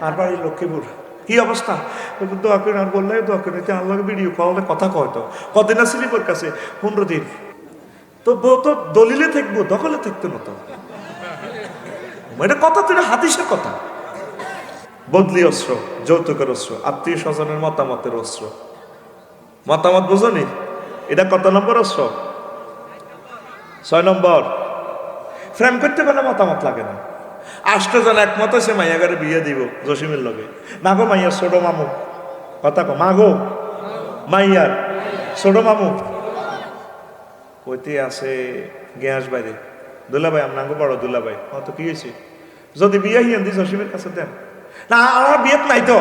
আর বাড়ি লক্ষ্মীপুর কি অবস্থা? দোয়া করে আর বললে দোয়া করে নিতে আল্লাহকে ভিডিও কলে কথা কয় তো। কদিন আসিলি ওর কাছে? পনেরো দিন। তো বউ তো দলিলে থাকব, দখলে থাকতো না তো। এটা কথা তো হাদিসের কথা। বদলি অস্ত্র, যৌতুকের অস্ত্র, আত্মীয় স্বজনের মতামতের অস্ত্র। মতামত বুঝনি? এটা কত নম্বর অস্ত্র? ছয় নম্বর। ফ্রেম করতে পারলে মতামত লাগে না। আষ্ট জন একমত সে মাইয়াগারে বিয়ে দিব, জসিমের লগে। না গো মাইয়া, ছোট মামু। কথা কো মা গো মাইয়ার ছোট মামু। কইতে আছে, গ্যাস বাইরে। দুলাভাই আপনার বড় দুলাভাই। অত কি হয়েছে? যদি বিয়ে হিয়ান দি জসিমের কাছে দেন। না আমার বিয়েত নাই তো।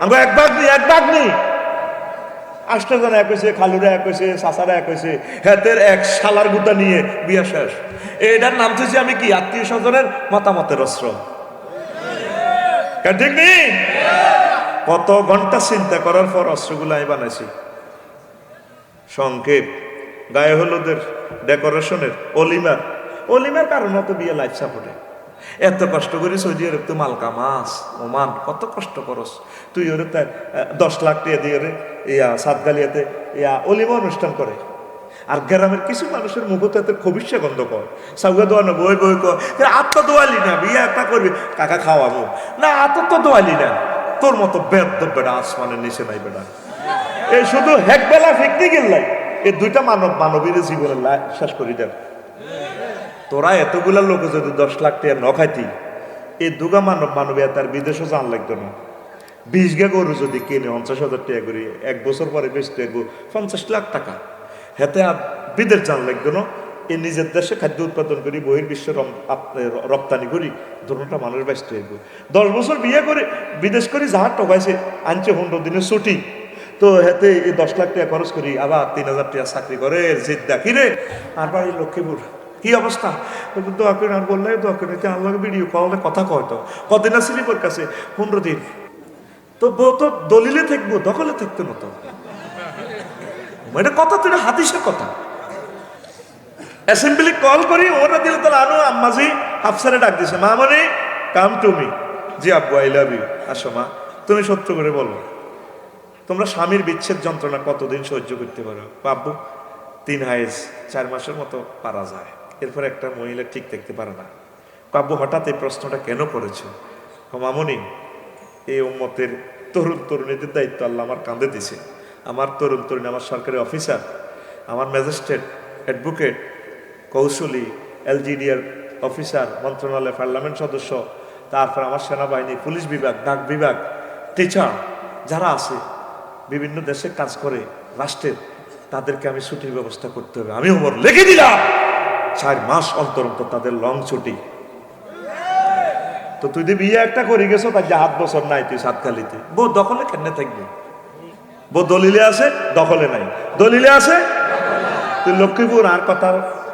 আমার এক ভাগ নেই এক ভাগ নেই আষ্টজন এক হয়েছে, খালুরা এক হয়েছে, সাসারা এক হয়েছে, হেতের এক শালার গুতা নিয়ে বিয়ে শেষ। এটার নাম হচ্ছে আমি কি, আত্মীয় স্বজনের মতামতের অস্ত্র? ঠিক নেই? কত ঘণ্টা চিন্তা করার পর অস্ত্রগুলো আমি বানাইছি। সংক্ষেপ, গায়ে হলুদের, ডেকোরেশনের, অলিমার। অলিমার কারণে তো বিয়ে লাইফ সাপোর্টে। এত কষ্ট করে সৌদি আরব তো মালকা মাস ওমান, কত কষ্ট করস। তুই ওরে তার দশ লাখ টাকা দিয়ে ওরে ইয়া সাতগালিয়াতে ইয়া অলিমা অনুষ্ঠান করে। আর গ্রামের কিছু মানুষের মুখ তাদের খবিসা গন্ধ কর। সাউগা দোয়ানো বই বই কর। আত্ম দোয়ালি না, বিয়ে একটা করবি। কাকা, খাওয়াবো। না আত্ম তো দোয়ালি না। তোর মতো বেদ বেড়া, আসমানের নিচে নাই বেড়া। এই শুধু হেকবেলা ফিকতে গেলাই এই দুইটা মানব, মানবীর জীবনের লা- শেষ করি দেন। তোরা এতগুলা লোক যদি দশ লাখ টাকা ন খাইতি, এই দুগা মানব মানবী তার বিদেশও জান লাগতো না। বিশ গা গরু যদি কিনে পঞ্চাশ হাজার টাকা করে, এক বছর পরে বেচতে গো পঞ্চাশ লাখ টাকা। হেতে বিদেশ জান লাগতো না। এই নিজের দেশে খাদ্য উৎপাদন করি, বহির্বিশ্ব রপ্তানি করি দুটা মানুষ ব্যস্ত হইব দশ বছর বিয়ে করে, বিদেশ করে যাহা টকাইছে আনছে পনেরো দিনের ছুটি। তো হেতে এই দশ লাখ টাকা খরচ করি, আবার তিন হাজার টাকা চাকরি করে জিদ্দা কিরে আর বাড়ি লক্ষ্মীপুর কি অবস্থা? দোয়া করে আর বললে দোয়া করে নিতে আল্লাহকে ভিডিও কলে কথা কয় তো। কদিন আসিলি ওর কাছে? পনেরো দিন। তো বউ তো দলিলে থাকব, দখলে থাকতো না তো এটা কথা তো এটা হাদিসের কথা। অ্যাসেম্বলি কল করি, ওরা দিলে তো আনো আম্মাজি আফসারে ডাক দিছে, মা মানে কাম টু মি জি আব্বু আই লাভ ইউ আসো মা, তুমি সত্য করে বলো। তোমরা স্বামীর বিচ্ছেদ যন্ত্রণা কতদিন সহ্য করতে পারো? আব্বু তিন হাইজ, চার মাসের মতো পারা যায়। এরপর একটা মহিলা ঠিক দেখতে পারে না। কাব্য, হঠাৎ এই প্রশ্নটা কেন করেছে? মামনি, এই উম্মতের তরুণ তরুণীদের দায়িত্ব আল্লাহ আমার কাঁধে দিছে। আমার তরুণ তরুণী আমার সরকারি অফিসার, আমার ম্যাজিস্ট্রেট, অ্যাডভোকেট কৌশলী এলজিডিআর অফিসার মন্ত্রণালয় পার্লামেন্ট সদস্য, তারপর আমার সেনাবাহিনী, পুলিশ বিভাগ, ডাক বিভাগ টিচার যারা আছে, বিভিন্ন দেশে কাজ করে, রাষ্ট্রের, তাদেরকে আমি ছুটির ব্যবস্থা করতে হবে। আমি ওমর লিখে দিলাম! চার মাস অন্তর অন্তর তাদের লং ছুটি। তো তুই বিয়ে একটা করে গেছো, তার যে হাত বছর নাই তুই সাতকালিতে বউ দখলে কেন থাকবে? বউ দলিলে আছে, দখলে নাই। দলিলে আছে? তুই লক্ষ্মীপুর আর কথা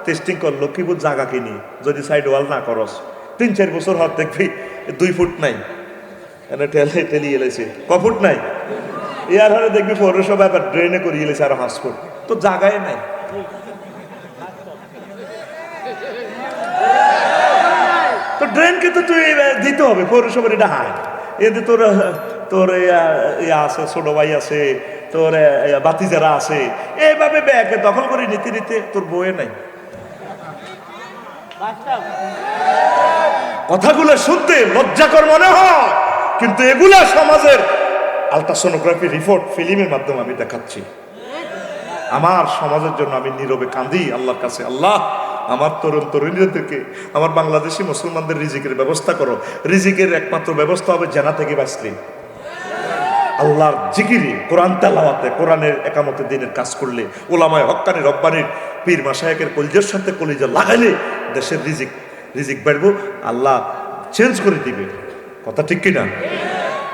টেস্টিং কর, লক্ষ্মীপুর জায়গা কিনি যদি সাইড ওয়াল না করস, তিন চার বছর হওয়ার দেখবি, দুই ফুট নাই। এনে ঠেলে, ঠেলি এলেছে। ক ফুট নাই? ইয়ার হলে দেখবি পৌরসভা এবার ড্রেনে করিয়ে এলেছে আরও হাঁস ফুট। তো জায়গায় নাই। তো ড্রেনকে তো তুই দিতে হবে, পৌরসভার এটা হায় এতে তোর তোর ইয়া আছে, ছোট ভাই আছে, তোর বাতিজারা আছে, এইভাবে ব্যাগে দখল করে নিতে নিতে তোর বইয়ে নাই। কথাগুলো শুনতে লজ্জাকর মনে হয়, কিন্তু এগুলা সমাজের আলট্রাসোনোগ্রাফি রিপোর্ট ফিল্মের মাধ্যমে আমি দেখাচ্ছি। আমার সমাজের জন্য আমি নীরবে কাঁদি আল্লাহর কাছে আল্লাহ। আমার তরুণ তরুণীদেরকে, আমার বাংলাদেশি মুসলমানদের রিজিকের ব্যবস্থা করো। রিজিকের একমাত্র ব্যবস্থা হবে জানা থেকে বাঁচলে। আল্লাহর জিকিরি কোরআন তেলাওয়াতে, কোরআনের একামতে দিনের কাজ করলে, ওলামায় হক্কানি রব্বানির পীর মাসায়কের কলিজের সাথে কলিজা লাগাইলে দেশের রিজিক রিজিক বাড়বো, আল্লাহ চেঞ্জ করে দিবে। কথা ঠিক কিনা?